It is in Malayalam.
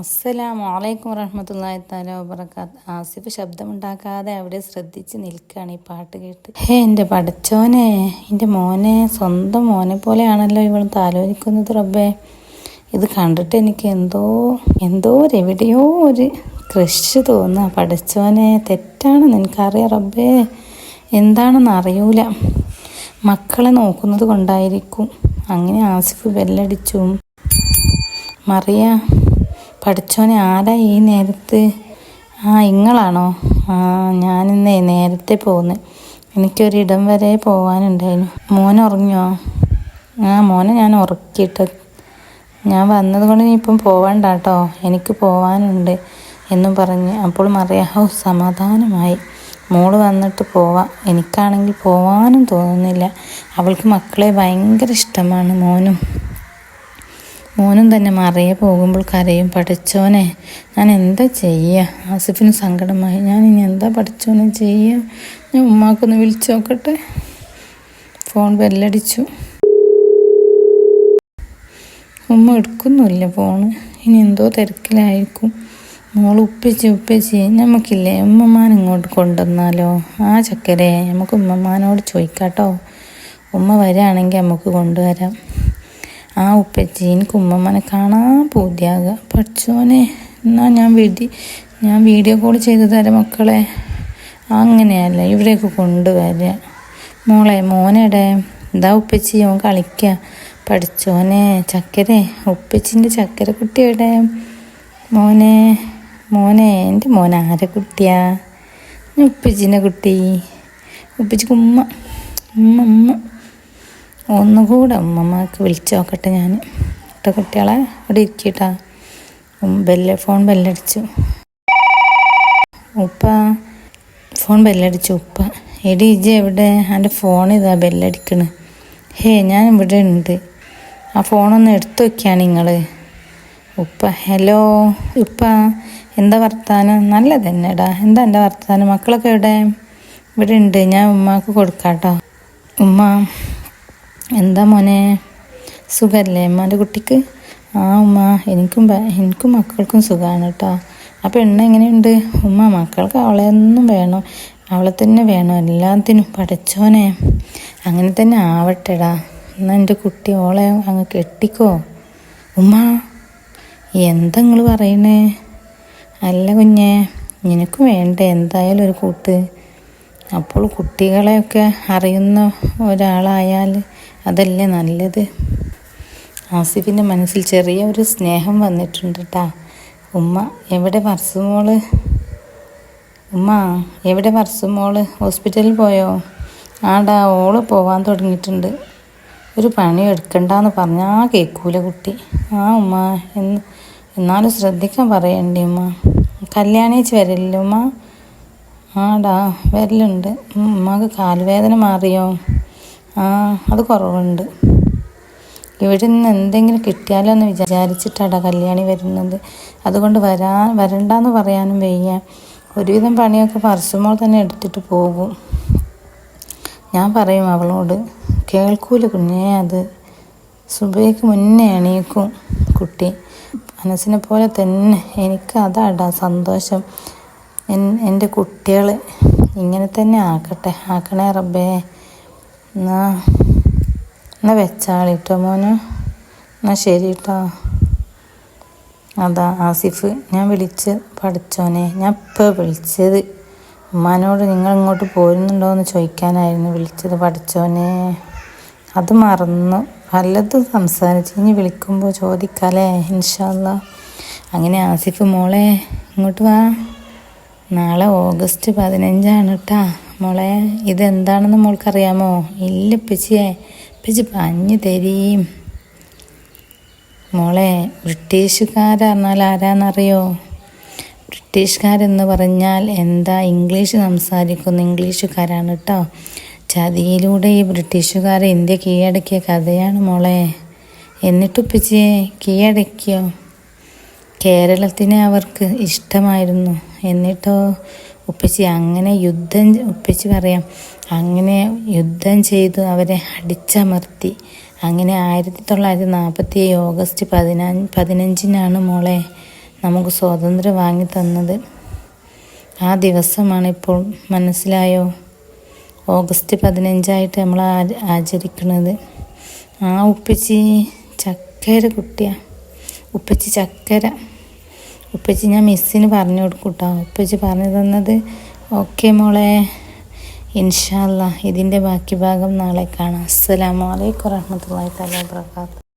അസ്സലാമു അലൈക്കും വറഹമത്തല്ലാഹി താല വബർക്കാത്ത് ആസിഫ് ശബ്ദമുണ്ടാക്കാതെ അവിടെ ശ്രദ്ധിച്ച് നിൽക്കുകയാണ് ഈ പാട്ട് കേട്ട്. ഹേ എന്റെ പഠിച്ചോനെ എന്റെ മോനെ സ്വന്തം മോനെ പോലെയാണല്ലോ ഇവൾ താലോലിക്കുന്നത് റബ്ബേ. ഇത് കണ്ടിട്ട് എനിക്ക് എന്തോ എന്തോ ഒരു എവിടെയോ ഒരു ക്രഷ് തോന്നുക പഠിച്ചോനെ തെറ്റാണെന്ന് എനിക്കറിയാം റബ്ബേ. എന്താണെന്ന് അറിയൂല. മക്കളെ നോക്കുന്നത് കൊണ്ടായിരിക്കും. അങ്ങനെ ആസിഫ് ബെല്ലടിച്ചു. മറിയ പഠിച്ചോനെ ആരാ ഈ നേരത്ത്? ആ ഇങ്ങളാണോ? ആ ഞാനിന്നേ നേരത്തെ പോകുന്നത് എനിക്കൊരിടം വരെ പോകാനുണ്ടായിരുന്നു മോൻ ഉറങ്ങിയോ? ആ മോനെ ഞാൻ ഉറക്കിയിട്ട്. ഞാൻ വന്നത് കൊണ്ട് നീ ഇപ്പം പോവണ്ട കേട്ടോ എനിക്ക് പോവാനുണ്ട് എന്നും പറഞ്ഞ് അപ്പോൾ മറിയാ ഹോ സമാധാനമായി. മോൾ വന്നിട്ട് പോവാം. എനിക്കാണെങ്കിൽ പോവാനും തോന്നുന്നില്ല. അവൾക്ക് മക്കളെ ഭയങ്കര ഇഷ്ടമാണ് മോനും. മോനും തന്നെ മറിയെ പോകുമ്പോൾ കരയും പഠിച്ചോനെ ഞാൻ എന്താ ചെയ്യുക ആസിഫിന് സങ്കടമായി. ഞാൻ ഇനി എന്താ പഠിച്ചോനെ ചെയ്യുക ഞാൻ ഉമ്മാക്കൊന്ന് വിളിച്ചു നോക്കട്ടെ. ഫോൺ ബെല്ലടിച്ചു. ഉമ്മ എടുക്കുന്നില്ല ഫോണ്. ഇനി എന്തോ തിരക്കിലായിരിക്കും. മോൾ ഉപ്പിച്ച് ഉപ്പിച്ച് നമുക്കില്ലേ ഉമ്മമാൻ ഇങ്ങോട്ട് കൊണ്ടുവന്നാലോ? ആ ചക്കരെ നമുക്ക് ഉമ്മമാനോട് ചോദിക്കാട്ടോ. ഉമ്മ വരാണെങ്കിൽ നമുക്ക് കൊണ്ടുവരാം. ആ ഉപ്പച്ചീൻ കുമ്മമ്മനെ കാണാൻ പൂതിയാകുക. പഠിച്ചോനെ എന്നാ ഞാൻ വീടി ഞാൻ വീഡിയോ കോൾ ചെയ്തു തരാം മക്കളെ. അങ്ങനെയല്ല ഇവിടേക്ക് കൊണ്ടുവരിക മോളെ മോനെടെ എന്താ ഉപ്പച്ചി അവൻ കളിക്കുക പഠിച്ചോനെ ചക്കരെ ഉപ്പച്ചിന്റെ ചക്കര കുട്ടി എവിടെ മോനെ മോനെ എന്റെ മോൻ ആരെ കുട്ടിയാ? ഉപ്പച്ചിന്റെ കുട്ടി. ഉപ്പച്ചിക്ക് ഉമ്മ ഉമ്മ ഉമ്മ. ഒന്നുകൂടെ ഉമ്മമ്മക്ക് വിളിച്ചു നോക്കട്ടെ ഞാൻ. കേട്ടോ കുട്ടികളെ അവിടെ ഇരിക്കട്ടാ. ബെല്ല് ഫോൺ ബെല്ലടിച്ചു ഉപ്പ ഫോൺ ബെല്ലടിച്ചു ഉപ്പ എടി ഇജ് എവിടെ? എന്റെ ഫോൺ ഇതാ ബെല്ലടിക്കണ് ഹേ ഞാൻ ഇവിടെ ഉണ്ട്. ആ ഫോണൊന്ന് എടുത്തു വയ്ക്കുകയാണ് നിങ്ങൾ ഉപ്പ ഹലോ ഉപ്പ എന്താ വർത്താനം? നല്ല തന്നെടാ. എന്താ എന്റെ വർത്താനം? മക്കളൊക്കെ എവിടെ? ഇവിടെ ഉണ്ട്. ഞാൻ ഉമ്മാക്ക് കൊടുക്കാം കേട്ടോ ഉമ്മ എന്താ മോനെ? സുഖമല്ലേ ഉമ്മാന്റെ കുട്ടിക്ക്? ആ ഉമ്മ എനിക്കും എനിക്കും മക്കൾക്കും സുഖമാണ് കേട്ടോ ആ പെണ്ണ് എങ്ങനെയുണ്ട്? ഉമ്മ മക്കൾക്ക് അവളെ ഒന്നും വേണം? അവളെ തന്നെ വേണം? എല്ലാത്തിനും പഠിച്ചോനെ അങ്ങനെ തന്നെ ആവട്ടെടാ എന്നാൽ എന്റെ കുട്ടി ഓളെ അങ്ങ് കെട്ടിക്കോ. ഉമ്മ എന്താ നിങ്ങൾ പറയണേ? അല്ല കുഞ്ഞേ നിനക്കും വേണ്ടേ? എന്തായാലും ഒരു കൂട്ട്. അപ്പോൾ കുട്ടികളെയൊക്കെ അറിയുന്ന ഒരാളായാൽ അതല്ലേ നല്ലത്? ആസിഫിന്റെ മനസ്സിൽ ചെറിയ ഒരു സ്നേഹം വന്നിട്ടുണ്ട് കേട്ടാ ഉമ്മ എവിടെ വർസുമോൾ ഉമ്മ എവിടെ വർസുമോൾ ഹോസ്പിറ്റലിൽ പോയോ? ആടാ ഓൾ പോവാൻ തുടങ്ങിയിട്ടുണ്ട്. ഒരു പണി എടുക്കണ്ടെന്ന് പറഞ്ഞാൽ കേൾക്കൂല കുട്ടി. ആ ഉമ്മ എന്ന് എന്നാലും ശ്രദ്ധിക്കാൻ പറയണ്ടേ ഉമ്മ? കല്യാണിച്ച് വരില്ലേ ഉമ്മ? ആടാ വരലുണ്ട്. ഉമ്മക്ക് കാൽവേദന മാറിയോ? അത് കുറവുണ്ട്. ഇവിടെ നിന്ന് എന്തെങ്കിലും കിട്ടിയാലോ എന്ന് വിചാരിച്ചിട്ടാണ് കല്യാണി വരുന്നത്. അതുകൊണ്ട് വരാ വരണ്ടെന്ന് പറയാനും വയ്യ. ഒരുവിധം പണിയൊക്കെ പരസ്യമോൾ തന്നെ എടുത്തിട്ട് പോകും. ഞാൻ പറയും അവളോട് കേൾക്കൂല കുഞ്ഞേ അത്. സുബയ്ക്ക് മുന്നേ എണീക്കും കുട്ടി. മനസ്സിനെ പോലെ തന്നെ എനിക്ക് അതാടാ സന്തോഷം. എൻ എന്റെ കുട്ടികൾ ഇങ്ങനെ തന്നെ ആക്കട്ടെ ആക്കണേ റബ്ബേ. എന്നാ എന്നാ വെച്ചാളിട്ടോ മോന്. എന്നാ ശരി കേട്ടോ അതാ ആസിഫ്. ഞാൻ വിളിച്ച് പഠിച്ചോനെ. ഞാൻ ഇപ്പോൾ വിളിച്ചത്. ഉമ്മാനോട് നിങ്ങൾ ഇങ്ങോട്ട് പോരുന്നുണ്ടോ എന്ന് ചോദിക്കാനായിരുന്നു വിളിച്ചത് പഠിച്ചോനെ. അത് മറന്നു. പലതും സംസാരിച്ച് ഇനി വിളിക്കുമ്പോൾ ചോദിക്കാലേ ഇൻഷാല്ല അങ്ങനെ ആസിഫ് മോളെ ഇങ്ങോട്ട് വാ. നാളെ ഓഗസ്റ്റ് പതിനഞ്ചാണ് കേട്ടാ മോളെ ഇതെന്താണെന്ന് മോൾക്കറിയാമോ? ഇല്ല പിച്ചിയെ പിച്ചി പഞ്ഞു തരീം. മോളെ ബ്രിട്ടീഷുകാരെന്നാൽ ആരാന്നറിയോ? ബ്രിട്ടീഷുകാരെന്ന് പറഞ്ഞാൽ എന്താ ഇംഗ്ലീഷ് സംസാരിക്കുന്ന ഇംഗ്ലീഷുകാരാണ് കേട്ടോ ചതിയിലൂടെ ഈ ബ്രിട്ടീഷുകാർ ഇന്ത്യ കീഴടക്കിയ കഥയാണ് മോളെ. എന്നിട്ട് ഉപ്പിച്ചേ കീഴടക്കിയോ? കേരളത്തിനെ അവർക്ക് ഇഷ്ടമായിരുന്നു. എന്നിട്ടോ ഉപ്പച്ചി അങ്ങനെ യുദ്ധം ഉപ്പച്ചി പറയാം അങ്ങനെ യുദ്ധം ചെയ്തു അവരെ അടിച്ചമർത്തി. അങ്ങനെ ആയിരത്തി തൊള്ളായിരത്തി നാൽപ്പത്തി ഓഗസ്റ്റ് പതിനഞ്ച് പതിനഞ്ചിനാണ് മോളെ നമുക്ക് സ്വാതന്ത്ര്യം വാങ്ങി തന്നത്. ആ ദിവസമാണ് ഇപ്പോൾ മനസ്സിലായോ? ഓഗസ്റ്റ് പതിനഞ്ചായിട്ട് നമ്മൾ ആചരിക്കുന്നത്. ആ ഉപ്പച്ചി ചക്കര കുട്ടിയാണ് ഉപ്പച്ചി ചക്കര. ഉപ്പച്ചി ഞാൻ മിസ്സിന് പറഞ്ഞു കൊടുക്കും കേട്ടോ ഉപ്പച്ചി പറഞ്ഞു തന്നത് ഓക്കെ മോളെ ഇൻഷാല്ല ഇതിന്റെ ബാക്കി ഭാഗം നാളെ കാണാം. അസ്സലാമു അലൈക്കും വറഹ്മത്തുള്ളാഹി തആല വബറകാതുഹു